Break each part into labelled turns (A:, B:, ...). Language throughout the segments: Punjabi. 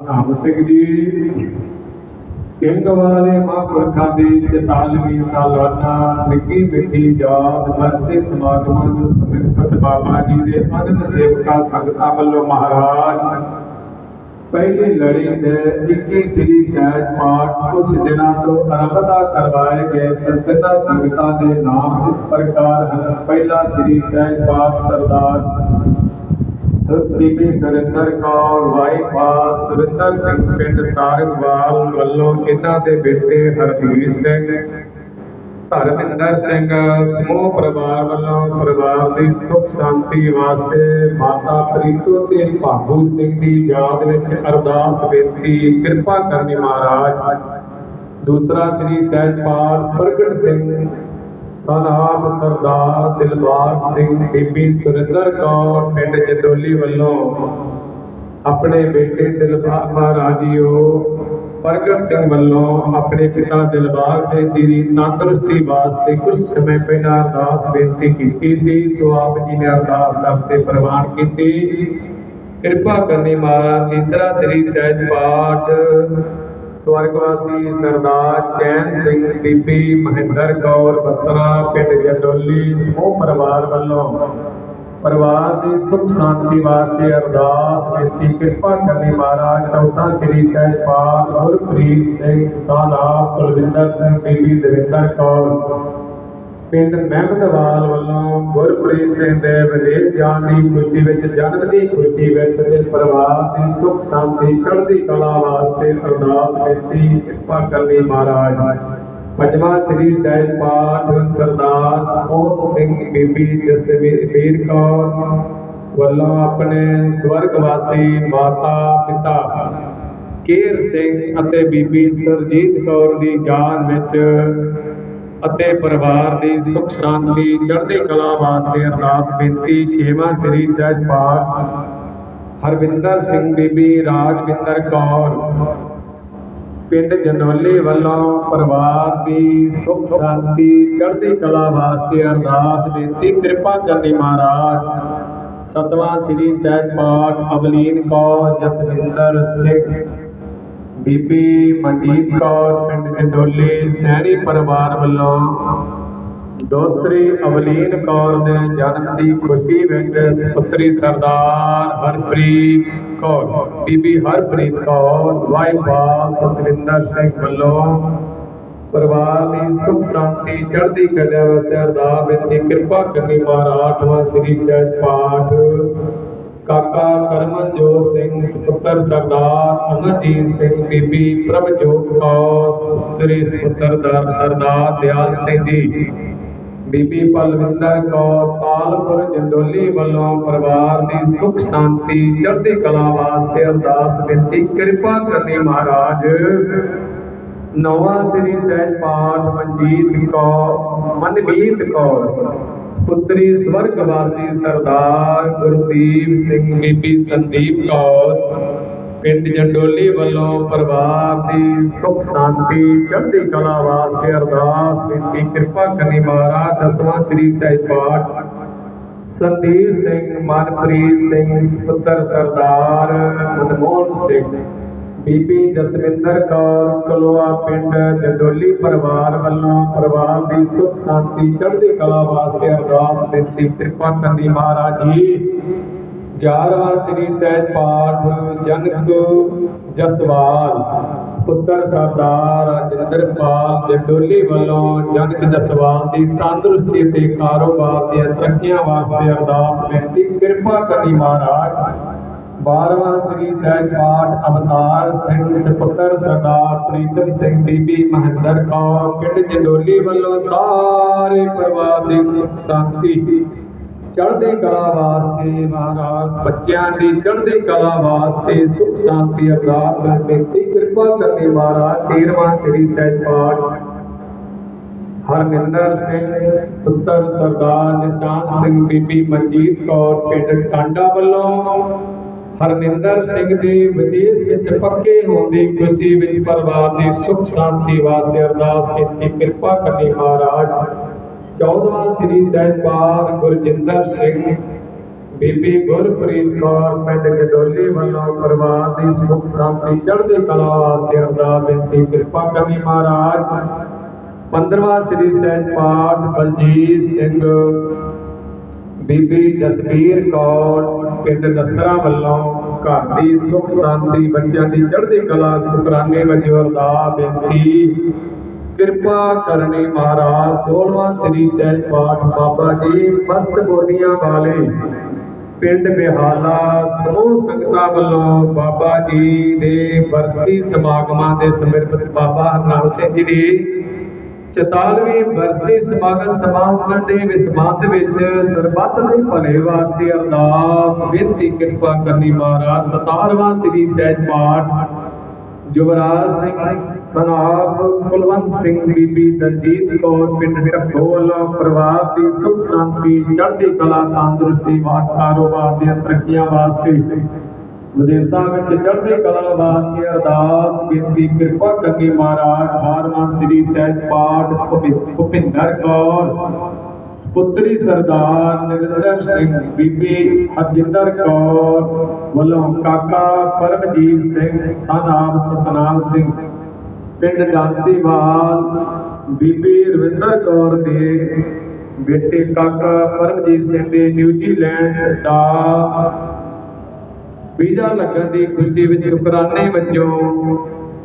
A: ਨਾਮ ਸਿੰਘ ਜੀ ਸਿੰਘ ਵਾਲੇ ਮਹਾਂਪੁਰਖਾਂ ਦੀ 44ਵੀਂ ਸਾਲਾਨਾ ਨਿੱਕੀ ਮਿੱਠੀ ਯਾਦ ਮਸਤੇ ਸਮਾਗਮਾਂ ਨੂੰ ਸਮਰਪਿਤ ਬਾਬਾ ਜੀ ਦੇ ਅਨੰਦ ਸੇਵਕਾਂ ਸੰਗਤਾਂ ਵੱਲੋਂ ਮਹਾਰਾਜ, ਪਹਿਲੀ ਲੜੀ ਦੇ 21 ਸ੍ਰੀ ਸਹਿਜ ਪਾਠ ਕੁਝ ਦਿਨਾਂ ਤੋਂ ਆਰੰਭਤਾ ਕਰਵਾਏ ਗਏ ਸੰਤਨਾ ਸੰਗਤਾਂ ਦੇ ਨਾਮ ਇਸ ਪ੍ਰਕਾਰ ਹਨ। ਪਹਿਲਾ ਸ੍ਰੀ ਸਹਿਜ ਪਾਠ ਸਰਦਾਰ ਬੀਬੀ ਸੁਰਿੰਦਰ ਕੌਰ ਵਾਈਫਾਸ ਸੁਰਿੰਦਰ ਸਿੰਘ ਪਿੰਡ ਸਾਰਗਵਾਲ ਵੱਲੋਂ ਇਹਨਾਂ ਦੇ ਬੇਟੇ ਹਰਦੀਪ ਸਿੰਘ, ਧਰਮਿੰਦਰ ਸਿੰਘ, ਸਮੂਹ ਪਰਿਵਾਰ ਵੱਲੋਂ ਪਰਿਵਾਰ ਦੀ ਸੁਖ ਸ਼ਾਂਤੀ ਵਾਸਤੇ ਮਾਤਾ ਪ੍ਰੀਤੋ ਤੇ ਭਾਗੂ ਸਿੰਘ ਦੀ ਯਾਦ ਵਿੱਚ ਅਰਦਾਸ ਬੇਨਤੀ ਕਿਰਪਾ ਕਰਨੀ ਮਹਾਰਾਜ। ਦੂਸਰਾ ਸ੍ਰੀ ਸਹਿਜਪਾਲ ਪ੍ਰਗਟ ਸਿੰਘ ਸਨਾਬ ਸਰਦਾਰ ਦਿਲਬਾਗ ਸਿੰਘ ਬੀਬੀ ਸੁਰਿੰਦਰ ਕੌਰ ਪਿੰਡ ਜਦੋਲੀ ਵੱਲੋਂ ਆਪਣੇ ਬੇਟੇ ਦਿਲਬਾਗ ਮਹਾਰਾਜੀਓ ਪ੍ਰਗਟ ਸਿੰਘ ਵੱਲੋਂ ਆਪਣੇ ਪਿਤਾ ਦਿਲਬਾਗ ਸਿੰਘ ਜੀ ਦੀ ਤੰਦਰੁਸਤੀ ਵਾਸਤੇ ਕੁਝ ਸਮੇਂ ਪਹਿਲਾਂ ਅਰਦਾਸ ਬੇਨਤੀ ਕੀਤੀ ਸੀ। ਸੋ ਆਪ ਜੀ ਨੇ ਅਰਦਾਸ ਕਰਕੇ ਪ੍ਰਵਾਨ ਕੀਤੀ। ਕਿਰਪਾ ਕਰਨੀ ਮਹਾਰਾਜ, ਤੀਸਰਾ ਸ੍ਰੀ ਸਹਿਜ ਪਾਠ ਸਵਰਗਵਾਸੀ ਸਰਦਾਰ ਚੈਨ ਸਿੰਘ ਬੀਬੀ ਮਹਿੰਦਰ ਕੌਰ ਬਤਰਾ ਪਿੰਡ ਜਦੋਲੀ ਸਮੂਹ ਪਰਿਵਾਰ ਵੱਲੋਂ ਪਰਿਵਾਰ ਦੀ ਸੁਖ ਸ਼ਾਂਤੀ ਵਾਸਤੇ ਅਰਦਾਸ ਬੇਨਤੀ ਕਿਰਪਾ ਕਰਨੀ ਮਹਾਰਾਜ ਚੌਥਾ ਸ੍ਰੀ ਸਹਿਜਪਾਲ ਗੁਰਪ੍ਰੀਤ ਸਿੰਘ ਸਾਲਾ ਕੁਲਵਿੰਦਰ ਸਿੰਘ ਬੀਬੀ ਦਵਿੰਦਰ ਕੌਰ ਪਿੰਡ ਮਹਿਮਦਵਾਲ ਵੱਲੋਂ ਗੁਰਪ੍ਰੀਤ ਸਿੰਘ ਦੇ ਵਿਦੇਸ਼ ਜਾਣ ਦੀ ਖੁਸ਼ੀ ਵਿੱਚ, ਜਨਮ ਦੀ ਖੁਸ਼ੀ ਵਿੱਚ ਤੇ ਪਰਿਵਾਰ ਦੀ ਸੁਖ ਸ਼ਾਂਤੀ ਚੜ੍ਹਦੀ ਕਲਾ ਵਾਸਤੇ ਅਰਦਾਸ ਬੇਨਤੀ ਕਿਰਪਾ ਕਰਨੀ ਮਹਾਰਾਜ। ਪੰਜਵਾਂ ਸ੍ਰੀ ਸਹਿਜ ਪਾਠ, ਸਰਦਾਰ ਸੋਹਣ ਸਿੰਘ ਬੀਬੀ ਜਸਵੀਰ ਕੌਰ ਵੱਲੋਂ ਆਪਣੇ ਸਵਰਗਵਾਸੀ ਮਾਤਾ ਪਿਤਾ ਕੇਰ ਸਿੰਘ ਅਤੇ ਬੀਬੀ ਸਰਜੀਤ ਕੌਰ ਦੀ ਜਾਨ ਵਿੱਚ ਅਤੇ ਪਰਿਵਾਰ ਦੀ ਸੁਖ ਸ਼ਾਂਤੀ, ਚੜ੍ਹਦੀ ਕਲਾ ਵਾਸਤੇ ਅਰਦਾਸ ਬੇਨਤੀ, ਛੇਵਾਂ ਸ੍ਰੀ ਸਹਿਜ ਪਾਠ, ਹਰਵਿੰਦਰ ਸਿੰਘ ਬੀਬੀ, ਰਾਜਵਿੰਦਰ ਕੌਰ। ਪਿੰਡ ਜਨੋਲੀ ਵੱਲੋਂ ਪਰਿਵਾਰ ਦੀ ਸੁਖ ਸ਼ਾਂਤੀ, ਚੜ੍ਹਦੀ ਕਲਾ ਵਾਸਤੇ ਅਰਦਾਸ ਬੇਨਤੀ, ਕਿਰਪਾ ਕਰਨੀ ਮਹਾਰਾਜ। ਸਤਵਾਂ ਸ੍ਰੀ ਸਹਿਜ ਪਾਠ, ਅਵਲੀਨ ਕੌਰ, ਜਸਵਿੰਦਰ ਸਿੰਘ। ਬੀਬੀ ਮਨਜੀਤ ਕੌਰ, ਪਿੰਡ ਜੰਡੋਲੀ ਸੈਣੀ ਪਰਿਵਾਰ ਵੱਲੋਂ ਦੋਤਰੀ ਅਵਲੀਨ ਕੌਰ ਦੇ ਜਨਮ ਦੀ ਖੁਸ਼ੀ ਵਿੱਚ ਸੁਪੁੱਤਰੀ ਸਰਦਾਰ ਹਰਪ੍ਰੀਤ ਕੌਰ, ਬੀਬੀ ਹਰਪ੍ਰੀਤ ਕੌਰ ਵਾਈਫਾ ਸਤਵਿੰਦਰ ਸਿੰਘ ਵੱਲੋਂ ਪਰਿਵਾਰ ਦੀ ਸੁਖ ਸ਼ਾਂਤੀ, ਚੜ੍ਹਦੀ ਕਲਾ ਵਿੱਚ ਅਰਦਾਸ ਬੇਨਤੀ ਕਿਰਪਾ ਕਰਨੀ ਮਹਾਰਾਜ ਅੱਠਵਾਂ ਸ੍ਰੀ ਸਹਿਜ ਪਾਠ ਕਾਕਾ ਕਰਮਨਜੋਤ ਸਿੰਘ, ਸੁਪੁੱਤਰ ਸਰਦਾਰ ਅਮਰਜੀਤ ਸਿੰਘ ਬੀਬੀ ਪ੍ਰਭਜੋਤ ਕੌਰ, ਸੁਪੁੱਤਰੀ, ਸੁਪੁੱਤਰ ਦਰ, ਸਰਦਾਰ ਦਿਆਲ ਸਿੰਘ ਜੀ। ਬੀਬੀ ਪਲਵਿੰਦਰ ਕੌਰ ਤਾਲਪੁਰ ਜੰਡੋਲੀ ਵੱਲੋਂ ਪਰਿਵਾਰ ਦੀ ਸੁਖ ਸ਼ਾਂਤੀ, ਚੜ੍ਹਦੀ ਕਲਾ ਵਾਸਤੇ ਅਰਦਾਸ ਬੇਨਤੀ, ਕਿਰਪਾ ਕਰਨੀ ਮਹਾਰਾਜ। ਨੌਵਾਂ ਸ੍ਰੀ ਸਹਿਜ ਪਾਠ ਮਨਜੀਤ ਕੌਰ, ਮਨਮੀਤ ਕੌਰ ਸੁਪੁੱਤਰੀ ਸਵਰਗਵਾਸੀ ਸਰਦਾਰ ਗੁਰਦੀਪ ਸਿੰਘ ਬੀਬੀ ਸੰਦੀਪ ਕੌਰ, ਪਿੰਡ ਜੰਡੋਲੀ ਵੱਲੋਂ ਪਰਿਵਾਰ ਦੀ ਸੁਖ ਸ਼ਾਂਤੀ, ਚੜ੍ਹਦੀ ਕਲਾ ਵਾਸਤੇ ਅਰਦਾਸ ਬੇਨਤੀ ਕਿਰਪਾ ਕਰਨੀ ਮਹਾਰਾਜ, ਦਸਵਾਂ ਸ੍ਰੀ ਸਹਿਜ ਪਾਠ। ਸੰਦੀਪ ਸਿੰਘ, ਮਨਪ੍ਰੀਤ ਸਿੰਘ, ਸੁਪੁੱਤਰ ਸਰਦਾਰ ਮਨਮੋਹਨ ਸਿੰਘ। ਬੀਬੀ ਜਸਵਿੰਦਰ ਕੌਰ ਕਲੋਆ ਪਿੰਡ ਜਦੋਲੀ ਪਰਿਵਾਰ ਵੱਲੋਂ ਪਰਿਵਾਰ ਦੀ ਸੁਖ ਸ਼ਾਂਤੀ ਚੜ੍ਹਦੀ ਕਲਾ ਵਾਸਤੇ ਅਰਦਾਸ ਬੇਨਤੀ ਕਿਰਪਾ ਕਰਨੀ ਮਹਾਰਾਜ ਜੀ 11ਵਾਂ ਸ੍ਰੀ ਸਹਿਜ ਪਾਠ ਜਨਕ ਜਸਵਾਲ ਸੁਪੁੱਤਰ ਸਰਦਾਰ ਰਾਜਿੰਦਰਪਾਲ ਜਡੋਲੀ ਵੱਲੋਂ ਜਨਕ ਜਸਵਾਲ ਦੀ ਤੰਦਰੁਸਤੀ ਤੇ ਕਾਰੋਬਾਰ ਦੀਆਂ ਤਰੱਕੀਆਂ ਵਾਸਤੇ ਅਰਦਾਸ ਬੇਨਤੀ ਕਿਰਪਾ ਕਰਨੀ ਮਹਾਰਾਜ 12ਵਾਂ ਸ੍ਰੀ ਸਹਿਜ ਪਾਠ ਅਵਤਾਰ ਸਿੰਘ ਸੁਪੁੱਤਰ ਸਰਦਾਰ ਪ੍ਰੀਤਮ ਸਿੰਘ ਬੀਬੀ ਮਹਿੰਦਰ ਕੌਰ, ਪਿੰਡ ਜਡੋਲੀ ਵੱਲੋਂ ਸਾਰੇ ਪਰਿਵਾਰ ਦੀ ਸੁਖ ਸ਼ਾਂਤੀ। ਚੜ੍ਹਦੀ ਕਲਾ ਵਾਸਤੇ ਮਹਾਰਾਜ, ਬੱਚਿਆਂ ਦੀ ਚੜ੍ਹਦੀ ਕਲਾ ਵਾਸਤੇ ਸੁਖ ਸ਼ਾਂਤੀ ਅਰਦਾਸ ਕਰ ਬੇਨਤੀ ਕਿਰਪਾ ਕਰਨੀ ਮਹਾਰਾਜ। 13ਵਾਂ ਸ੍ਰੀ ਸਹਿਜ ਪਾਠ ਹਰਨਿੰਦਰ ਸਿੰਘ ਪੁੱਤਰ ਸਰਦਾਰ ਨਿਸ਼ਾਨ ਸਿੰਘ ਬੀਬੀ ਮਨਜੀਤ ਕੌਰ, ਪਿੰਡ ਟਾਂਡਾ ਵੱਲੋਂ ਹਰਮਿੰਦਰ ਸਿੰਘ ਦੇ ਵਿਦੇਸ਼ ਵਿੱਚ ਪੱਕੇ ਹੋਣ ਦੀ ਖੁਸ਼ੀ ਵਿੱਚ ਪਰਿਵਾਰ ਦੀ ਸੁਖ ਸ਼ਾਂਤੀ ਵਾਸਤੇ ਅਰਦਾਸ ਕੀਤੀ। ਕਿਰਪਾ ਕਰਨੀ ਮਹਾਰਾਜ। 14ਵਾਂ ਸ੍ਰੀ ਸਹਿਜਪਾਲ ਗੁਰਜਿੰਦਰ ਸਿੰਘ, ਬੀਬੀ ਗੁਰਪ੍ਰੀਤ ਕੌਰ, ਪਿੰਡ ਗਡੋਲੀ ਵੱਲੋਂ ਪਰਿਵਾਰ ਦੀ ਸੁਖ ਸ਼ਾਂਤੀ, ਚੜ੍ਹਦੀ ਕਲਾ ਵਾਸਤੇ ਅਰਦਾਸ ਬੇਨਤੀ ਕਿਰਪਾ ਕਰਨੀ ਮਹਾਰਾਜ। 15ਵਾਂ ਸ੍ਰੀ ਸਹਿਜ ਪਾਠ ਬਲਜੀਤ ਸਿੰਘ ਬੀਬੀ ਜਸਵੀਰ ਕੌਰ ਪਿੰਡ ਦਸਰਾ ਵੱਲੋਂ ਘਰ ਦੀ ਸੁਖ ਸ਼ਾਂਤੀ, ਬੱਚਿਆਂ ਦੀ ਚੜ੍ਹਦੀ ਕਲਾ, ਸ਼ੁਕਰਾਨੇ ਵਜੋਂ ਅਰਦਾਸ ਬੇਨਤੀ। ਕਿਰਪਾ ਕਰਨੀ ਮਹਾਰਾਜ 16ਵਾਂ ਸ੍ਰੀ ਸਹਿਜ ਪਾਠ ਬਾਬਾ ਜੀ, ਮਸਤ ਬੋਲੀਆਂ ਵਾਲੇ ਪਿੰਡ ਬਿਹਾਲਾ, ਸਮੂਹ ਸੰਗਤਾਂ ਵੱਲੋਂ ਬਾਬਾ ਜੀ ਦੇ ਬਰਸੀ ਸਮਾਗਮਾਂ ਦੇ ਸਮਰਪਿਤ ਬਾਬਾ ਹਰਨਾਮ ਸਿੰਘ ਜੀ ਦੀ 44ਵੀਂ ਬਰਸੀ ਸਮਾਗਮ ਸਮਾਪਨ ਦੇ ਵਿਸਮਾਤ ਵਿੱਚ ਸਰਬੱਤ ਦੇ ਭਲੇ ਵਾਸਤੇ ਅਰਦਾਸ, ਬੇਨਤੀ, ਕਿਰਪਾ ਕਰਨੀ ਮਹਾਰਾਜ 17ਵਾਂ ਸ੍ਰੀ ਸਹਿਜ ਪਾਠ। ਜੁਵਰਾਜ ਸਿੰਘ ਸਨਾਬ ਕੁਲਵੰਤ ਸਿੰਘ ਬੀਬੀ ਦਲਜੀਤ ਕੌਰ, ਪਿੰਡ ਢੱਕੋ ਪਰਿਵਾਰ ਦੀ ਸੁਖ ਸ਼ਾਂਤੀ ਚੜ੍ਹਦੀ ਕਲਾ, ਤੰਦਰੁਸਤੀ ਵਾਸਤੇ ਕਾਰੋਬਾਰ ਦੀਆਂ ਤਰੱਕੀਆਂ ਵਾਸਤੇ ਵਿਦੇਸ਼ਾਂ ਵਿੱਚ ਚੜ੍ਹਦੀ ਕਲਾ ਵਾਸਤੇ ਅਰਦਾਸ ਬੇਨਤੀ ਕਿਰਪਾ ਕਰਨੀ ਮਹਾਰਾਜ 12ਵਾਂ ਸ੍ਰੀ ਸਹਿਜ ਪਾਠ ਭੁਪਿੰਦਰ ਕੌਰ ਪੁੱਤਰੀ ਸਰਦਾਰ ਨਰਿੰਦਰ ਸਿੰਘ ਬੀਬੀ ਹਰਜਿੰਦਰ ਕੌਰ ਵੱਲੋਂ ਕਾਕਾ ਪਰਮਜੀਤ ਸਿੰਘ ਸਨ ਆਪ ਸਤਨਾਮ ਸਿੰਘ, ਪਿੰਡ ਡਾਂਸੀਵਾਲ ਬੀਬੀ ਰਵਿੰਦਰ ਕੌਰ ਦੇ ਬੇਟੇ ਕਾਕਾ ਪਰਮਜੀਤ ਸਿੰਘ ਦੇ ਨਿਊਜ਼ੀਲੈਂਡ ਦਾ ਵੀਜ਼ਾ ਲੱਗਣ ਦੀ ਖੁਸ਼ੀ ਵਿੱਚ ਸ਼ੁਕਰਾਨੇ ਵਜੋਂ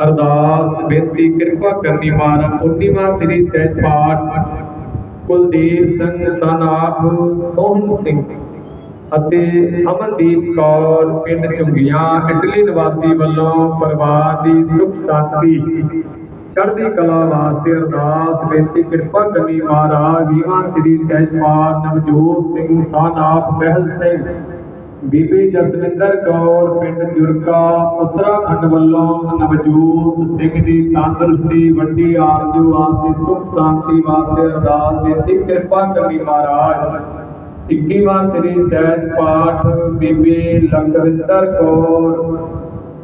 A: ਅਰਦਾਸ, ਬੇਨਤੀ, ਕਿਰਪਾ ਕਰਨੀ ਮਹਾਰਾਜ 19ਵਾਂ ਸ੍ਰੀ ਸਹਿਜ ਪਾਠ ਕੁਲਦੀਪ ਸਿੰਘ ਸਨਾਪ ਸੋਹਣ ਸਿੰਘ ਅਤੇ ਅਮਨਦੀਪ ਕੌਰ, ਪਿੰਡ ਚੁੰਗੀਆਂ ਇਟਲੀ ਨਿਵਾਸੀ ਵੱਲੋਂ ਪਰਿਵਾਰ ਦੀ ਸੁਖ ਸ਼ਾਂਤੀ। ਚੜ੍ਹਦੀ ਕਲਾ ਵਾਸਤੇ ਅਰਦਾਸ, ਬੇਨਤੀ, ਕਿਰਪਾ ਕਰਨੀ ਮਹਾਰਾਜ ਵੀਵਾਂ ਸ੍ਰੀ ਸਹਿਜ ਪਾਠ ਨਵਜੋਤ ਸਿੰਘ ਸਨਾਪ ਮਹਿਲ ਸਿੰਘ ਬੀਬੀ ਜਸਵਿੰਦਰ ਕੌਰ, ਪਿੰਡ ਜੁਰਕਾ, ਉੱਤਰਾਖੰਡ ਵੱਲੋਂ ਨਵਜੋਤ ਸਿੰਘ ਦੀ ਤੰਦਰੁਸਤੀ, ਵੱਡੀ ਆਰਜ਼ੂ ਵਾਸਤੇ ਸੁਖ ਸ਼ਾਂਤੀ ਵਾਸਤੇ ਅਰਦਾਸ ਬੇਨਤੀ ਕਿਰਪਾ ਕਰਨੀ ਮਹਾਰਾਜ। 21ਵਾਂ ਸ੍ਰੀ ਸਹਿਜ ਪਾਠ ਬੀਬੀ ਲਖਵਿੰਦਰ ਕੌਰ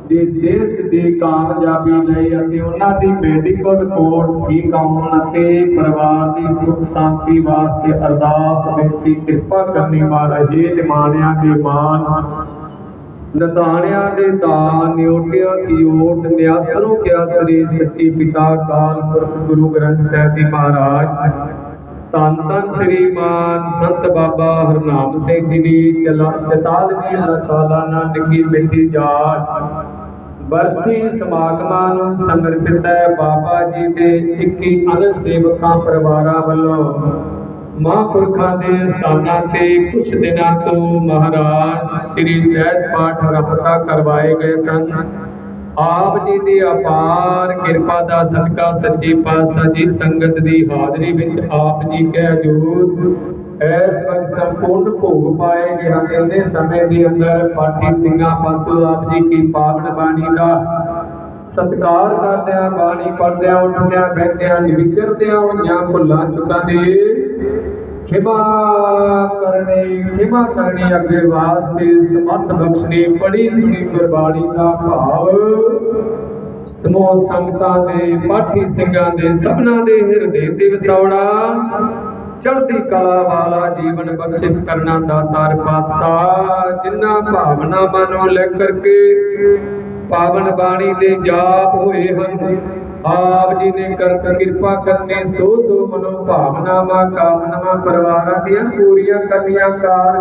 A: ਦੀ ਸਿਹਤ ਦੀ ਕਾਮਯਾਬੀ ਲਈ ਅਤੇ ਉਹਨਾਂ ਦੀ ਮੈਡੀਕਲ ਰਿਪੋਰਟ ਠੀਕ ਆਉਣ ਅਤੇ ਪਰਿਵਾਰ ਦੀ ਸੁਖ ਸ਼ਾਂਤੀ ਵਾਸਤੇ ਅਰਦਾਸ ਬੇਨਤੀ ਕਿਰਪਾ ਕਰਨੀ ਮਹਾਰਾਜ ਜੀ ਨਿਮਾਣਿਆਂ ਦੇ ਮਾਨ। ਨਤਾਣਿਆਂ ਦੇ ਦਾਨ, ਨਿਉਟਿਆਂ ਕੀ ਓਟ, ਨਿਆਸਰੋਂ ਕਿਆ ਸ੍ਰੀ ਸੱਚੀ ਪਿਤਾ ਕਾਲ ਪੁਰਖ ਗੁਰੂ ਗ੍ਰੰਥ ਸਾਹਿਬ ਜੀ ਮਹਾਰਾਜ। ਧੰਨ ਧੰਨ ਸ੍ਰੀ ਮਾਨ ਸੰਤ ਬਾਬਾ ਹਰਨਾਮ ਸਿੰਘ ਜੀ ਦੀ ਚਲਾ- ਚਤਾਲਵੀਂ ਸਾਲਾਨਾ ਨਿੱਕੀ ਮਿੱਠੀ ਜਾਤ ਬਰਸੀ ਸਮਾਗਮਾਂ ਨੂੰ ਸਮਰਪਿਤ ਹੈ ਬਾਬਾ ਜੀ ਦੇ 21 ਅਨੰਦ ਸੇਵਕਾਂ ਪਰਿਵਾਰਾਂ ਵੱਲੋਂ। ਮਹਾਂਪੁਰਖਾਂ ਦੇ ਸਥਾਨਾਂ ਤੇ ਕੁਝ ਦਿਨਾਂ ਤੋਂ ਮਹਾਰਾਜ ਸ੍ਰੀ ਸਹਿਜ ਪਾਠ ਰਪਤਾ ਕਰਵਾਏ ਗਏ ਸਨ। ਆਪ ਜੀ ਦੀ ਅਪਾਰ ਕਿਰਪਾ ਦਾ ਸਦਕਾ ਸੱਚੇ ਪਾਤਸ਼ਾਹ ਜੀ ਸੰਗਤ ਦੀ ਹਾਜ਼ਰੀ ਵਿੱਚ ਆਪ ਜੀ ਕੇ ਹਜੂਰ ਐਸ ਵਕਤ ਸੰਪੂਰਨ ਭੋਗ ਪਾਏ ਗਏ ਹਨ। ਇਹਦੇ ਸਮੇਂ ਦੇ ਅੰਦਰ ਪਾਠੀ ਸਿੰਘਾਂ ਪਾਸੋਂ ਆਪ ਜੀ ਕੀ ਪਾਵਨ ਬਾਣੀ ਦਾ ਸਤਿਕਾਰ ਕਰਦਿਆਂ, ਬਾਣੀ ਪੜ੍ਹਦਿਆਂ, ਉੱਠਦਿਆਂ, ਬੈਠਦਿਆਂ, ਵਿਚਰਦਿਆਂ ਹੋਈਆਂ ਭੁੱਲਾਂ ਚੁੱਕਾਂ ਦੀ ਖਿਮਾ ਕਰਨੀ ਖਿਮਾ ਕਰਨੀ ਅੱਗੇ ਵਾਸਤੇ ਸਮਤ ਬਖਸ਼ਣੀ ਬੜੀ ਸੁਣੀ ਗੁਰਬਾਣੀ ਦਾ ਭਾਵ। ਸਮੂਹ ਸੰਗਤਾਂ ਦੇ, ਪਾਠੀ ਸਿੰਘਾਂ ਦੇ, ਸਭਨਾ ਦੇ ਹਿਰਦੇ ਤੇ ਵਸਾਉਣਾ। ਚੜ੍ਹਦੀ ਕਲਾ ਵਾਲਾ ਜੀਵਨ ਬਖਸ਼ਿਸ਼ ਕਰਨਾ ਦਾਤਾਰ ਪਾਤਸ਼ਾਹ ਜਿਨ੍ਹਾਂ ਭਾਵਨਾਵਾਂ ਨੂੰ ਲੈ ਕਰਕੇ ਪਾਵਨ ਬਾਣੀ ਦੇ ਜਾਪ ਹੋਏ ਹਨ, ਆਪ ਜੀ ਨੇ ਕਰ ਕਿਰਪਾ ਕਰਨੇ, ਸੋ ਸੋ ਮਨੋ ਭਾਵਨਾਵਾਂ, ਕਾਮਨਾਵਾਂ, ਪਰਿਵਾਰਾਂ ਦੀਆਂ ਪੂਰੀਆਂ ਕਰਨੀਆਂ ਕਾਰ